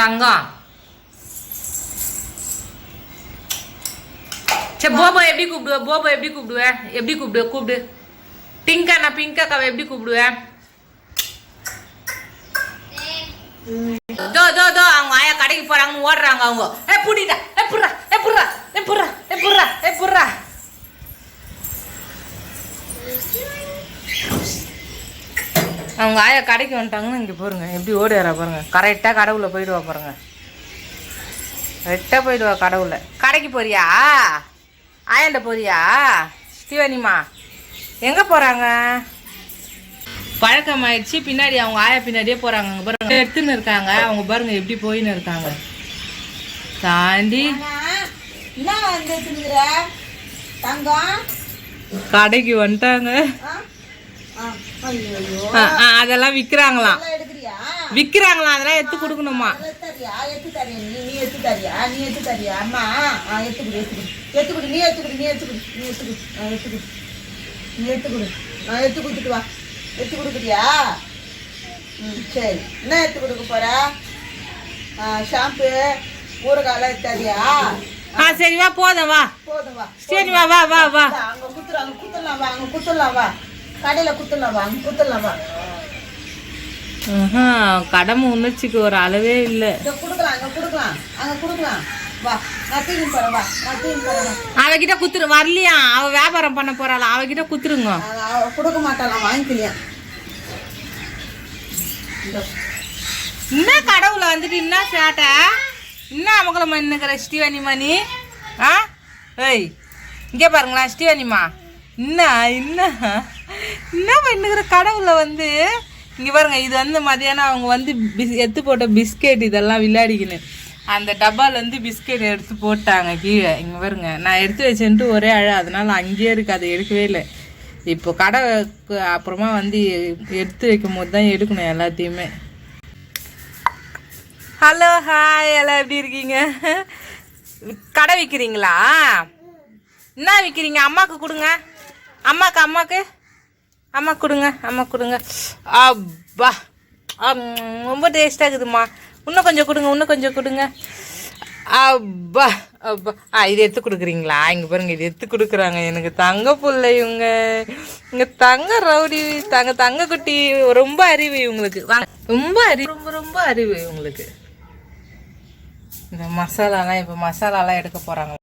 தங்கம் சரி போபோ எப்படி கூப்பிடுவ போபோ எப்படி கூப்பிடுவ எப்படி கூப்பிடுவ கூப்பிடு பிங்கா நான் பிங்காக்காவை எப்படி கூப்பிடுவேன் தோ தோ தோ அவங்க ஆயா கடைக்கு போறாங்க ஓடுறாங்க அவங்க ஏ புடிடா ஏ புர்ரா ஏ புர்ரா ஏ அவங்க ஆயா கடைக்கு வந்துட்டாங்கன்னு இங்கே பாருங்க எப்படி ஓடி வரா பாருங்க. கரெக்டாக கடவுள போயிடுவா பாருங்க. கரெக்டாக போயிடுவா கடவுள. கடைக்கு போறியா? ஆயாண்ட போறியா? ஸ்ரீவனிமா எங்கே போகிறாங்க பழக்கமாயிடுச்சு. பின்னாடி அவங்க ஆயா பின்னாடியே போகிறாங்க அங்கே பாருங்க. எடுத்துன்னு இருக்காங்க. அவங்க பாருங்க எப்படி போயின்னு இருக்காங்க. தாண்டி கடைக்கு வந்துட்டாங்க. அதெல்லாம் விற்கிறாங்களாம் விற்கிறாங்களாம் அதெல்லாம் எடுத்து கொடுக்கணுமா? எடுத்து கொடுத்துட்டு வா. எடுத்து கொடுக்குறியா? ம் சரி. என்ன எடுத்து கொடுக்க போற? ஷாம்பு ஊறுகாலாம் எடுத்து தரியா ஆ சரி வா போதும் வா. போதும் வா. சரி வா வா வா வா. அங்க குத்துறாங்க குத்துலாம் வா அங்க குத்துலாம் வா. கடையில குத்துலாம் வா அங்க குத்துலாம் வா. ம்ஹும். கடமை உணர்ச்சிக்கு ஒரு அளவே இல்லை. குடுக்கலாம் அங்க குடுக்கலாம். அங்க குடுக்கலாம். அவகிட்ட குத்துரு வரலையா? அவ வியாபாரம் பண்ண போறாளா? அவகிட்ட குத்துருங்க. கொடுக்க மாட்டாளாம் வாங்கிக்கலையா? என்ன கடவுளை வந்துட்டு என்ன சேட்டை? என்ன அமகலமா இன்னுக்கிற ஸ்ரீவனிமா நீ ஆ? ஏய் இங்கே பாருங்களா ஸ்ரீவனிமா என்ன என்ன? என்ன பண்ணுகிற கடவுளை வந்து இங்கே பாருங்க இது வந்து மதியானம் அவங்க வந்து பிஸ் எடுத்து போட்ட பிஸ்கெட் இதெல்லாம் விளையாடிக்கின்னு. அந்த டப்பாலேருந்து பிஸ்கெட் எடுத்து போட்டாங்க கீழே. இங்கே பாருங்க நான் எடுத்து வச்சேன்ட்டு ஒரே அழ அதனால அங்கேயே இருக்கு அதை எடுக்கவே இல்லை. இப்போ கடை அப்புறமா வந்து எடுத்து வைக்கும் போது தான் எடுக்கணும் எல்லாத்தையுமே. ஹலோ ஹாய் எல்லாம் எப்படி இருக்கீங்க? கடை விற்கிறீங்களா என்ன விற்கிறீங்க அம்மாவுக்கு கொடுங்க. அம்மாக்கு அம்மாக்கு. அம்மா கொடுங்க அம்மா கொடுங்க. அப்பா ரொம்ப டேஸ்ட்டாக இருக்குதும்மா. இன்னும் கொஞ்சம் கொடுங்க இன்னும் கொஞ்சம் கொடுங்க. அப்பா அப்பா. ஆ இது எடுத்து கொடுக்குறீங்களா? இங்கே பாருங்கள் இது எடுத்து கொடுக்குறாங்க. எனக்கு தங்க பிள்ளை இவங்க. இங்கே தங்க ரவுடி தங்க தங்க குட்டி. ரொம்ப அறிவு இவங்களுக்கு. வாங்க ரொம்ப அறிவு ரொம்ப ரொம்ப அறிவு இவங்களுக்கு. இந்த மசாலாலாம் இப்போ மசாலாலாம் எடுக்க போகிறாங்க